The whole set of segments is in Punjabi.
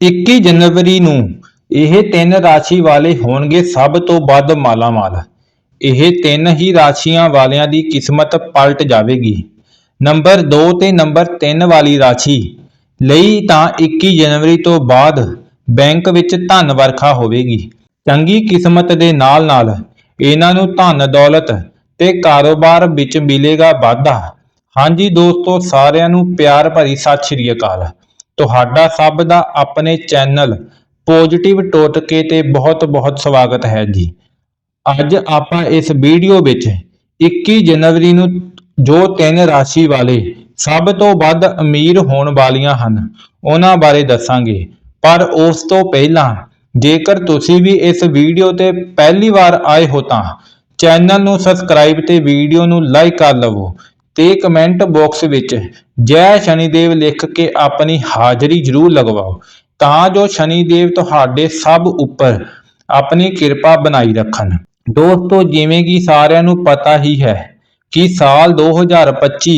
21 ਜਨਵਰੀ ਨੂੰ ਇਹ ਤਿੰਨ ਰਾਸ਼ੀ ਵਾਲੇ ਹੋਣਗੇ ਸਭ ਤੋਂ ਵੱਧ ਮਾਲਾਮਾਲ। ਇਹ ਤਿੰਨ ਹੀ ਰਾਸ਼ੀਆਂ ਵਾਲਿਆਂ ਦੀ ਕਿਸਮਤ ਪਲਟ ਜਾਵੇਗੀ। ਨੰਬਰ 2 ਤੇ ਨੰਬਰ 3 ਵਾਲੀ ਰਾਸ਼ੀ ਲਈ ਤਾਂ 21 ਜਨਵਰੀ ਤੋਂ ਬਾਅਦ ਬੈਂਕ ਵਿੱਚ ਧਨ ਵਰਖਾ ਹੋਵੇਗੀ। ਚੰਗੀ ਕਿਸਮਤ ਦੇ ਨਾਲ-ਨਾਲ ਇਹਨਾਂ ਨੂੰ ਧਨ ਦੌਲਤ ਤੇ ਕਾਰੋਬਾਰ ਵਿੱਚ ਮਿਲੇਗਾ ਵਾਧਾ। ਹਾਂਜੀ ਦੋਸਤੋ, ਸਾਰਿਆਂ ਨੂੰ ਪਿਆਰ ਭਰੀ ਸਤਿ ਸ਼੍ਰੀ ਅਕਾਲ। ਤੁਹਾਡਾ ਸਭ ਦਾ ਆਪਣੇ ਚੈਨਲ ਪੋਜ਼ਿਟਿਵ ਟੋਟਕੇ ਤੇ ਬਹੁਤ-ਬਹੁਤ ਸਵਾਗਤ ਹੈ ਜੀ। ਅੱਜ ਆਪਾਂ ਇਸ ਵੀਡੀਓ ਵਿੱਚ 21 ਜਨਵਰੀ ਨੂੰ ਜੋ ਤਿੰਨ ਰਾਸ਼ੀ ਵਾਲੇ ਸਭ ਤੋਂ ਵੱਧ ਅਮੀਰ ਹੋਣ ਵਾਲੀਆਂ ਹਨ, ਉਹਨਾਂ ਬਾਰੇ ਦੱਸਾਂਗੇ। ਪਰ ਉਸ ਤੋਂ ਪਹਿਲਾਂ ਜੇਕਰ ਤੁਸੀਂ ਵੀ ਇਸ ਵੀਡੀਓ ਤੇ ਪਹਿਲੀ ਵਾਰ ਆਏ ਹੋ ਤਾਂ ਚੈਨਲ ਨੂੰ ਸਬਸਕ੍ਰਾਈਬ ਤੇ ਵੀਡੀਓ ਨੂੰ ਲਾਈਕ ਕਰ ਲਵੋ ਤੇ ਕਮੈਂਟ ਬਾਕਸ ਵਿੱਚ ਜੈ ਸ਼ਨੀਦੇਵ ਲਿਖ ਕੇ ਆਪਣੀ ਹਾਜ਼ਰੀ ਜ਼ਰੂਰ ਲਗਵਾਓ। ਤਾਂ ਜੋ ਸ਼ਨੀਦੇਵ ਤੁਹਾਡੇ ਸਭ ਉੱਪਰ ਆਪਣੀ ਕਿਰਪਾ ਬਣਾਈ ਰੱਖਣ। ਦੋਸਤੋ, ਜਿਵੇਂ ਕਿ ਸਾਰਿਆਂ ਨੂੰ ਪਤਾ ਹੀ ਹੈ ਕਿ ਸਾਲ 2025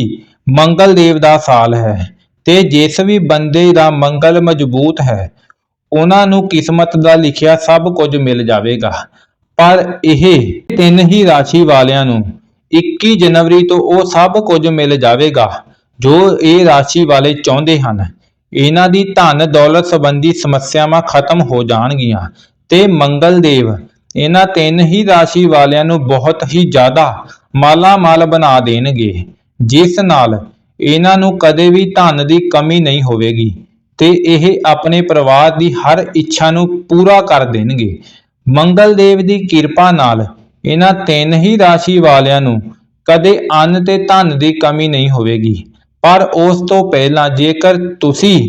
ਮੰਗਲ ਦੇਵ ਦਾ ਸਾਲ ਹੈ ਤੇ ਜਿਸ ਵੀ ਬੰਦੇ ਦਾ ਮੰਗਲ ਮਜ਼ਬੂਤ ਹੈ, ਉਹਨਾਂ ਨੂੰ ਕਿਸਮਤ ਦਾ ਲਿਖਿਆ ਸਭ ਕੁਝ ਮਿਲ ਜਾਵੇਗਾ। ਪਰ ਇਹ ਤਿੰਨ ਹੀ ਰਾਸ਼ੀ ਵਾਲਿਆਂ ਨੂੰ 21 ਜਨਵਰੀ ਤੋਂ ਉਹ ਸਭ ਕੁਝ ਮਿਲ ਜਾਵੇਗਾ, ਜੋ ਇਹ ਰਾਸ਼ੀ ਵਾਲੇ ਚਾਹੁੰਦੇ ਹਨ। ਇਹਨਾਂ ਦੀ ਧਨ ਦੌਲਤ ਸੰਬੰਧੀ ਸਮੱਸਿਆਵਾਂ ਖਤਮ ਹੋ ਜਾਣਗੀਆਂ ਤੇ ਮੰਗਲ ਦੇਵ ਇਹਨਾਂ ਤਿੰਨ ਹੀ ਰਾਸ਼ੀ ਵਾਲਿਆਂ ਨੂੰ ਬਹੁਤ ਹੀ ਜ਼ਿਆਦਾ ਮਾਲਾ ਮਾਲ ਬਣਾ ਦੇਣਗੇ, ਜਿਸ ਨਾਲ ਇਹਨਾਂ ਨੂੰ ਕਦੇ ਵੀ ਧਨ ਦੀ ਕਮੀ ਨਹੀਂ ਹੋਵੇਗੀ ਤੇ ਇਹ ਆਪਣੇ ਪਰਿਵਾਰ ਦੀ ਹਰ ਇੱਛਾ ਨੂੰ ਪੂਰਾ ਕਰ ਦੇਣਗੇ। ਮੰਗਲ ਦੇਵ ਦੀ ਕਿਰਪਾ ਨਾਲ ਇਹਨਾਂ ਤਿੰਨ ਹੀ ਰਾਸ਼ੀ ਵਾਲਿਆਂ ਨੂੰ ਕਦੇ ਅੰਨ ਤੇ ਧਨ ਦੀ ਕਮੀ ਨਹੀਂ ਹੋਵੇਗੀ। ਪਰ ਉਸ ਤੋਂ ਪਹਿਲਾਂ ਜੇਕਰ ਤੁਸੀਂ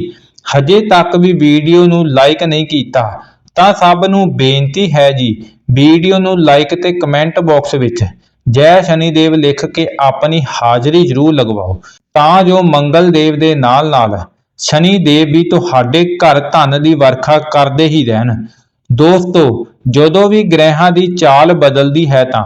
ਹਜੇ ਤੱਕ ਵੀ ਵੀਡੀਓ ਨੂੰ ਲਾਈਕ ਨਹੀਂ ਕੀਤਾ, ਤਾਂ ਸਭ ਨੂੰ ਬੇਨਤੀ ਹੈ ਜੀ, ਵੀਡੀਓ ਨੂੰ ਲਾਈਕ ਤੇ ਕਮੈਂਟ ਬਾਕਸ ਵਿੱਚ ਜੈ ਸ਼ਨੀਦੇਵ ਲਿਖ ਕੇ ਆਪਣੀ ਹਾਜ਼ਰੀ ਜ਼ਰੂਰ ਲਗਵਾਓ। ਤਾਂ ਜੋ ਮੰਗਲ ਦੇਵ ਦੇ ਨਾਲ ਨਾਲ ਸ਼ਨੀ ਦੇਵ ਵੀ ਤੁਹਾਡੇ ਘਰ ਧਨ ਦੀ ਵਰਖਾ ਕਰਦੇ ਹੀ ਰਹਿਣ। ਦੋਸਤੋ, ਜਦੋਂ ਵੀ ਗ੍ਰਹਿਾਂ ਦੀ ਚਾਲ ਬਦਲਦੀ ਹੈ ਤਾਂ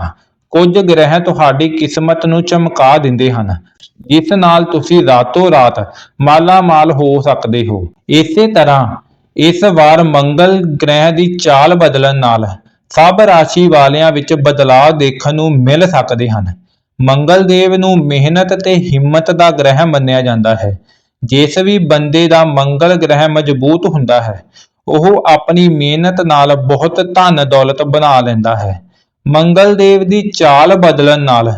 ਕੁਝ ਗ੍ਰਹਿ ਤੁਹਾਡੀ ਕਿਸਮਤ ਨੂੰ ਚਮਕਾ ਦਿੰਦੇ ਹਨ, ਜਿਸ ਨਾਲ ਤੁਸੀਂ ਰਾਤੋਂ ਰਾਤ ਮਾਲਾ ਹੋ ਸਕਦੇ ਹੋ। ਇਸੇ ਤਰ੍ਹਾਂ ਇਸ ਵਾਰ ਮੰਗਲ ਗ੍ਰਹਿ ਦੀ ਚਾਲ ਬਦਲਣ ਨਾਲ ਸਭ ਰਾਸ਼ੀ ਵਾਲਿਆਂ ਵਿੱਚ ਬਦਲਾਅ ਦੇਖਣ ਨੂੰ ਮਿਲ ਸਕਦੇ ਹਨ। ਮੰਗਲ ਦੇਵ ਨੂੰ ਮਿਹਨਤ ਤੇ ਹਿੰਮਤ ਦਾ ਗ੍ਰਹਿ ਮੰਨਿਆ ਜਾਂਦਾ ਹੈ। ਜਿਸ ਵੀ ਬੰਦੇ ਦਾ ਮੰਗਲ ਗ੍ਰਹਿ ਮਜ਼ਬੂਤ ਹੁੰਦਾ ਹੈ ਉਹ ਆਪਣੀ ਮਿਹਨਤ ਨਾਲ ਬਹੁਤ ਧਨ ਦੌਲਤ ਬਣਾ ਲੈਂਦਾ ਹੈ। ਮੰਗਲ ਦੇਵ ਦੀ ਚਾਲ ਬਦਲਣ ਨਾਲ,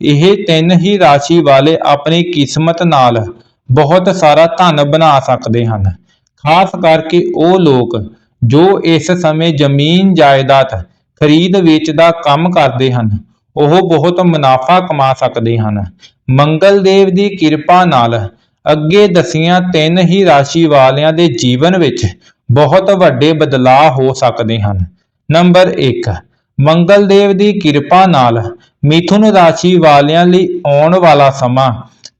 ਇਹ ਤਿੰਨ ਹੀ ਰਾਸ਼ੀ ਵਾਲੇ ਆਪਣੀ ਕਿਸਮਤ ਨਾਲ ਬਹੁਤ ਸਾਰਾ ਧਨ ਬਣਾ ਸਕਦੇ ਹਨ। ਖਾਸ ਕਰਕੇ ਉਹ ਲੋਕ ਜੋ ਇਸ ਸਮੇਂ ਜ਼ਮੀਨ ਜਾਇਦਾਦ ਖਰੀਦ ਵੇਚ ਦਾ ਕੰਮ ਕਰਦੇ ਹਨ, ਉਹ ਬਹੁਤ ਮੁਨਾਫਾ ਕਮਾ ਸਕਦੇ ਹਨ। ਮੰਗਲ ਦੇਵ ਦੀ ਕਿਰਪਾ ਨਾਲ ਅੱਗੇ ਦਸੀਆਂ ਤਿੰਨ ਹੀ ਰਾਸ਼ੀ ਵਾਲਿਆਂ ਦੇ ਜੀਵਨ ਵਿੱਚ ਬਹੁਤ ਵੱਡੇ ਬਦਲਾਅ ਹੋ ਸਕਦੇ ਹਨ। ਨੰਬਰ 1 ਮੰਗਲ ਦੇਵ ਦੀ ਕਿਰਪਾ ਨਾਲ ਮਿਥੁਨ ਰਾਸ਼ੀ ਵਾਲਿਆਂ ਲਈ ਆਉਣ ਵਾਲਾ ਸਮਾਂ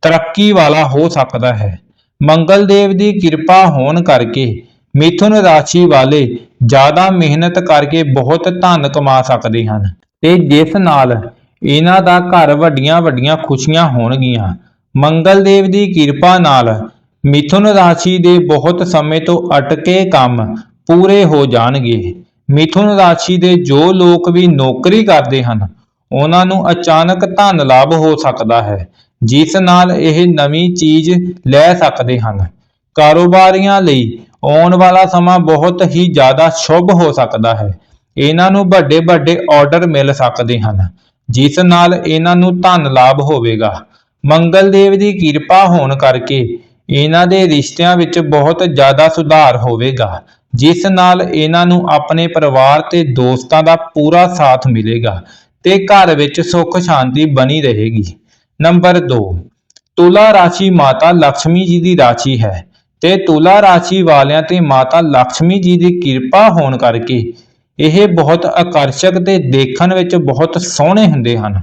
ਤਰੱਕੀ ਵਾਲਾ ਹੋ ਸਕਦਾ ਹੈ। ਮੰਗਲ ਦੇਵ ਦੀ ਕਿਰਪਾ ਹੋਣ ਕਰਕੇ ਮਿਥੁਨ ਰਾਸ਼ੀ ਵਾਲੇ ਜ਼ਿਆਦਾ ਮਿਹਨਤ ਕਰਕੇ ਬਹੁਤ ਧਨ ਕਮਾ ਸਕਦੇ ਹਨ ਤੇ ਜਿਸ ਨਾਲ ਇਹਨਾਂ ਦਾ ਘਰ ਵੱਡੀਆਂ ਵੱਡੀਆਂ ਖੁਸ਼ੀਆਂ ਹੋਣਗੀਆਂ। ਮੰਗਲ ਦੇਵ ਦੀ ਕਿਰਪਾ ਨਾਲ ਮਿਥੁਨ ਰਾਸ਼ੀ ਦੇ ਬਹੁਤ ਸਮੇਂ ਤੋਂ ਅਟਕੇ ਕੰਮ ਪੂਰੇ ਹੋ ਜਾਣਗੇ। ਮਿਥੁਨ ਰਾਸ਼ੀ ਦੇ ਜੋ ਲੋਕ ਵੀ ਨੌਕਰੀ ਕਰਦੇ ਹਨ, ਉਹਨਾਂ ਨੂੰ ਅਚਾਨਕ ਧਨ ਲਾਭ ਹੋ ਸਕਦਾ ਹੈ, ਜਿਸ ਨਾਲ ਇਹ ਨਵੀਂ ਚੀਜ਼ ਲੈ ਸਕਦੇ ਹਨ। ਕਾਰੋਬਾਰੀਆਂ ਲਈ ਆਉਣ ਵਾਲਾ ਸਮਾਂ ਬਹੁਤ ਹੀ ਜ਼ਿਆਦਾ ਸ਼ੁਭ ਹੋ ਸਕਦਾ ਹੈ। ਇਹਨਾਂ ਨੂੰ ਵੱਡੇ ਵੱਡੇ ਆਰਡਰ ਮਿਲ ਸਕਦੇ ਹਨ, ਜਿਸ ਨਾਲ ਇਹਨਾਂ ਨੂੰ ਧਨ ਲਾਭ ਹੋਵੇਗਾ। ਮੰਗਲ ਦੇਵ ਦੀ ਕਿਰਪਾ ਹੋਣ ਕਰਕੇ ਇਹਨਾਂ ਦੇ ਰਿਸ਼ਤਿਆਂ ਵਿੱਚ ਬਹੁਤ ਜ਼ਿਆਦਾ ਸੁਧਾਰ ਹੋਵੇਗਾ, ਜਿਸ ਨਾਲ ਇਹਨਾਂ ਨੂੰ ਆਪਣੇ ਪਰਿਵਾਰ ਤੇ ਦੋਸਤਾਂ ਦਾ ਪੂਰਾ ਸਾਥ ਮਿਲੇਗਾ ਤੇ ਘਰ ਵਿੱਚ ਸੁੱਖ ਸ਼ਾਂਤੀ ਬਣੀ ਰਹੇਗੀ। ਨੰਬਰ 2 ਤੁਲਾ ਰਾਸ਼ੀ ਮਾਤਾ ਲక్ష్ਮੀ ਜੀ ਦੀ ਰਾਸ਼ੀ ਹੈ ਤੇ ਤੁਲਾ ਰਾਸ਼ੀ ਵਾਲਿਆਂ ਤੇ ਮਾਤਾ ਲక్ష్ਮੀ ਜੀ ਦੀ ਕਿਰਪਾ ਹੋਣ ਕਰਕੇ ਇਹ ਬਹੁਤ ਆਕਰਸ਼ਕ ਤੇ ਦੇਖਣ ਵਿੱਚ ਬਹੁਤ ਸੋਹਣੇ ਹੁੰਦੇ ਹਨ,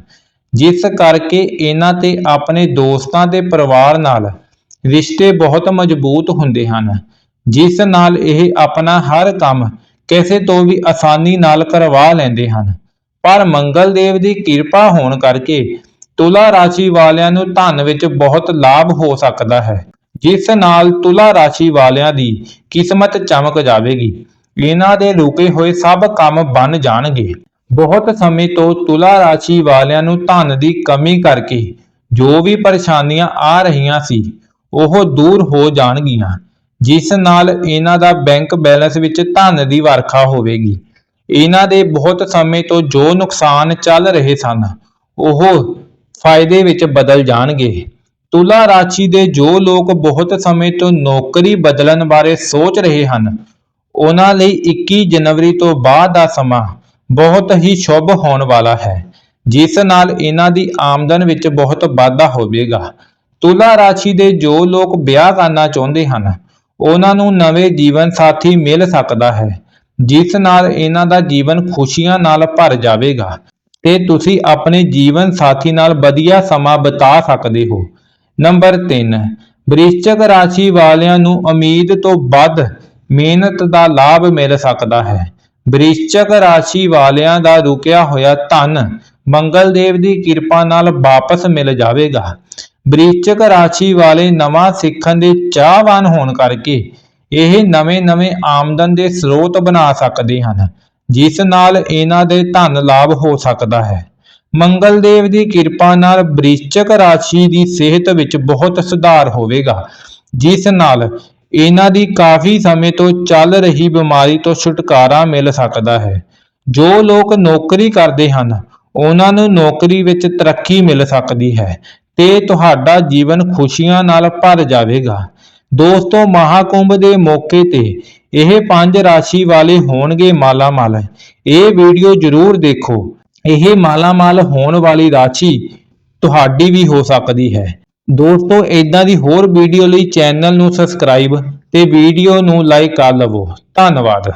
ਜਿਸ ਕਰਕੇ ਇਹਨਾਂ ਤੇ ਆਪਣੇ ਦੋਸਤਾਂ ਤੇ ਪਰਿਵਾਰ ਨਾਲ ਰਿਸ਼ਤੇ ਬਹੁਤ ਮਜ਼ਬੂਤ ਹੁੰਦੇ ਹਨ। ਜਿਸ ਨਾਲ ਇਹ ਆਪਣਾ ਹਰ ਕੰਮ ਕਿਸੇ ਤੋਂ ਵੀ ਆਸਾਨੀ ਨਾਲ ਕਰਵਾ ਲੈਂਦੇ ਹਨ। ਪਰ ਮੰਗਲ ਦੇਵ ਦੀ ਕਿਰਪਾ ਹੋਣ ਕਰਕੇ ਤੁਲਾ ਰਾਸ਼ੀ ਵਾਲਿਆਂ ਨੂੰ ਧਨ ਵਿੱਚ ਬਹੁਤ ਲਾਭ ਹੋ ਸਕਦਾ ਹੈ। ਜਿਸ ਨਾਲ ਤੁਲਾ ਰਾਸ਼ੀ ਵਾਲਿਆਂ ਦੀ ਕਿਸਮਤ ਚਮਕ ਜਾਵੇਗੀ। ਇਹਨਾਂ ਦੇ ਰੁਕੇ ਹੋਏ ਸਭ ਕੰਮ ਬਣ ਜਾਣਗੇ। ਬਹੁਤ ਸਮੇਂ ਤੋਂ ਤੁਲਾ ਰਾਸ਼ੀ ਵਾਲਿਆਂ ਨੂੰ ਧਨ ਦੀ ਕਮੀ ਕਰਕੇ ਜੋ ਵੀ ਪਰੇਸ਼ਾਨੀਆਂ ਆ ਰਹੀਆਂ ਸੀ ਉਹ ਦੂਰ ਹੋ ਜਾਣਗੀਆਂ, ਜਿਸ ਨਾਲ ਇਹਨਾਂ ਦਾ ਬੈਂਕ ਬੈਲੈਂਸ ਵਿੱਚ ਧਨ ਦੀ ਵਰਖਾ ਹੋਵੇਗੀ। ਇਹਨਾਂ ਦੇ ਬਹੁਤ ਸਮੇਂ ਤੋਂ ਜੋ ਨੁਕਸਾਨ ਚੱਲ ਰਹੇ ਸਨ, ਉਹ ਫਾਇਦੇ ਵਿੱਚ ਬਦਲ ਜਾਣਗੇ। ਤੁਲਾ ਰਾਸ਼ੀ ਦੇ ਜੋ ਲੋਕ ਬਹੁਤ ਸਮੇਂ ਤੋਂ ਨੌਕਰੀ ਬਦਲਣ ਬਾਰੇ ਸੋਚ ਰਹੇ ਹਨ, ਉਹਨਾਂ ਲਈ 21 ਜਨਵਰੀ ਤੋਂ ਬਾਅਦ ਦਾ ਸਮਾਂ ਬਹੁਤ ਹੀ ਸ਼ੁਭ ਹੋਣ ਵਾਲਾ ਹੈ, ਜਿਸ ਨਾਲ ਇਹਨਾਂ ਦੀ ਆਮਦਨ ਵਿੱਚ ਬਹੁਤ ਵਾਧਾ ਹੋਵੇਗਾ। ਤੁਲਾ ਰਾਸ਼ੀ ਦੇ ਜੋ ਲੋਕ ਵਿਆਹ ਕਰਨਾ ਚਾਹੁੰਦੇ ਹਨ, ਉਹਨਾਂ ਨੂੰ ਨਵੇਂ ਜੀਵਨ ਸਾਥੀ ਮਿਲ ਸਕਦਾ ਹੈ, ਜਿਸ ਨਾਲ ਇਹਨਾਂ ਦਾ ਜੀਵਨ ਖੁਸ਼ੀਆਂ ਨਾਲ ਭਰ ਜਾਵੇਗਾ। ਤੇ ਤੁਸੀਂ ਆਪਣੇ ਜੀਵਨ ਸਾਥੀ ਨਾਲ ਵਧੀਆ ਸਮਾਂ ਬਿਤਾ ਸਕਦੇ ਹੋ। ਨੰਬਰ 3 ਵ੍ਰਿਸ਼ਚਕ ਰਾਸ਼ੀ ਵਾਲਿਆਂ ਨੂੰ ਉਮੀਦ ਤੋਂ ਵੱਧ ਮਿਹਨਤ ਦਾ ਲਾਭ ਮਿਲ ਸਕਦਾ ਹੈ। ਵ੍ਰਿਸ਼ਚਕ ਰਾਸ਼ੀ ਵਾਲਿਆਂ ਦਾ ਰੁਕਿਆ ਹੋਇਆ ਧਨ ਮੰਗਲ ਦੇਵ ਦੀ ਕਿਰਪਾ ਨਾਲ ਵਾਪਸ ਮਿਲ ਜਾਵੇਗਾ। ਬ੍ਰਿਸ਼ਚਕ ਰਾਸ਼ੀ ਵਾਲੇ ਨਵਾਂ ਸਿੱਖਣ ਦੇ ਚਾਹਵਾਨ ਹੋਣ ਕਰਕੇ ਇਹ ਨਵੇਂ-ਨਵੇਂ ਆਮਦਨ ਦੇ ਸਰੋਤ ਬਣਾ ਸਕਦੇ ਹਨ, ਜਿਸ ਨਾਲ ਇਹਨਾਂ ਦੇ ਧਨ ਲਾਭ ਹੋ ਸਕਦਾ ਹੈ। ਮੰਗਲ ਦੇਵ ਦੀ ਕਿਰਪਾ ਨਾਲ ਬ੍ਰਿਸ਼ਚਕ ਰਾਸ਼ੀ ਦੀ ਸਿਹਤ ਵਿੱਚ ਬਹੁਤ ਸੁਧਾਰ ਹੋਵੇਗਾ, ਜਿਸ ਨਾਲ ਇਹਨਾਂ ਦੀ ਕਾਫੀ ਸਮੇਂ ਤੋਂ ਚੱਲ ਰਹੀ ਬਿਮਾਰੀ ਤੋਂ ਛੁਟਕਾਰਾ ਮਿਲ ਸਕਦਾ ਹੈ। ਜੋ ਲੋਕ ਨੌਕਰੀ ਕਰਦੇ ਹਨ, ਉਹਨਾਂ ਨੂੰ ਨੌਕਰੀ ਵਿੱਚ ਤਰੱਕੀ ਮਿਲ ਸਕਦੀ ਹੈ ਤੇ ਤੁਹਾਡਾ ਜੀਵਨ ਖੁਸ਼ੀਆਂ ਨਾਲ ਭਰ ਜਾਵੇਗਾ। ਦੋਸਤੋ, ਮਹਾਕੁੰਭ ਦੇ ਮੌਕੇ ਤੇ ਇਹ ਪੰਜ ਰਾਸ਼ੀ ਵਾਲੇ ਹੋਣਗੇ ਮਾਲਾਮਾਲ। ਇਹ ਵੀਡੀਓ ਜ਼ਰੂਰ ਦੇਖੋ। ਇਹ ਮਾਲਾਮਾਲ ਹੋਣ ਵਾਲੀ ਰਾਸ਼ੀ ਤੁਹਾਡੀ ਵੀ ਹੋ ਸਕਦੀ ਹੈ। ਦੋਸਤੋ ਇਦਾਂ ਦੀ ਹੋਰ ਵੀਡੀਓ ਲਈ ਚੈਨਲ ਨੂੰ ਸਬਸਕ੍ਰਾਈਬ ਤੇ ਵੀਡੀਓ ਨੂੰ ਲਾਈਕ ਕਰ ਲਵੋ। ਧੰਨਵਾਦ।